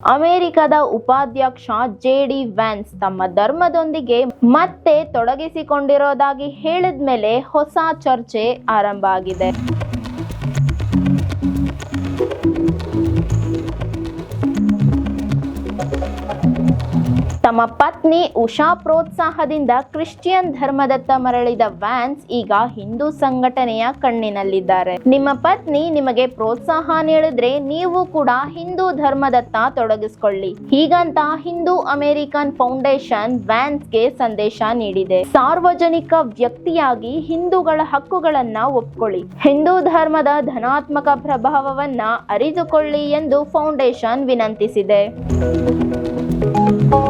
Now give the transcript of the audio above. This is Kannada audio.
ಅಮೆರಿಕದ ಉಪಾಧ್ಯಕ್ಷ ಜೆ ಡಿ ವ್ಯಾನ್ಸ್ ತಮ್ಮ ಧರ್ಮದೊಂದಿಗೆ ಮತ್ತೆ ತೊಡಗಿಸಿಕೊಂಡಿರೋದಾಗಿ ಹೇಳಿದ್ಮೇಲೆ ಹೊಸ ಚರ್ಚೆ ಆರಂಭ ಆಗಿದೆ. ತಮ್ಮ ಪತ್ನಿ ಉಷಾ ಪ್ರೋತ್ಸಾಹದಿಂದ ಕ್ರಿಶ್ಚಿಯನ್ ಧರ್ಮದತ್ತ ಮರಳಿದ ವ್ಯಾನ್ಸ್ ಈಗ ಹಿಂದೂ ಸಂಘಟನೆಯ ಕಣ್ಣಿನಲ್ಲಿದ್ದಾರೆ. ನಿಮ್ಮ ಪತ್ನಿ ನಿಮಗೆ ಪ್ರೋತ್ಸಾಹ ನೀಡಿದ್ರೆ ನೀವು ಕೂಡ ಹಿಂದೂ ಧರ್ಮದತ್ತ ತೊಡಗಿಸಿಕೊಳ್ಳಿ. ಹೀಗಂತ ಹಿಂದೂ ಅಮೆರಿಕನ್ ಫೌಂಡೇಶನ್ ವ್ಯಾನ್ಸ್ಗೆ ಸಂದೇಶ ನೀಡಿದೆ. ಸಾರ್ವಜನಿಕ ವ್ಯಕ್ತಿಯಾಗಿ ಹಿಂದೂಗಳ ಹಕ್ಕುಗಳನ್ನ ಒಪ್ಕೊಳ್ಳಿ. ಹಿಂದೂ ಧರ್ಮದ ಧನಾತ್ಮಕ ಪ್ರಭಾವವನ್ನ ಅರಿತುಕೊಳ್ಳಿ ಎಂದು ಫೌಂಡೇಶನ್ ವಿನಂತಿಸಿದೆ.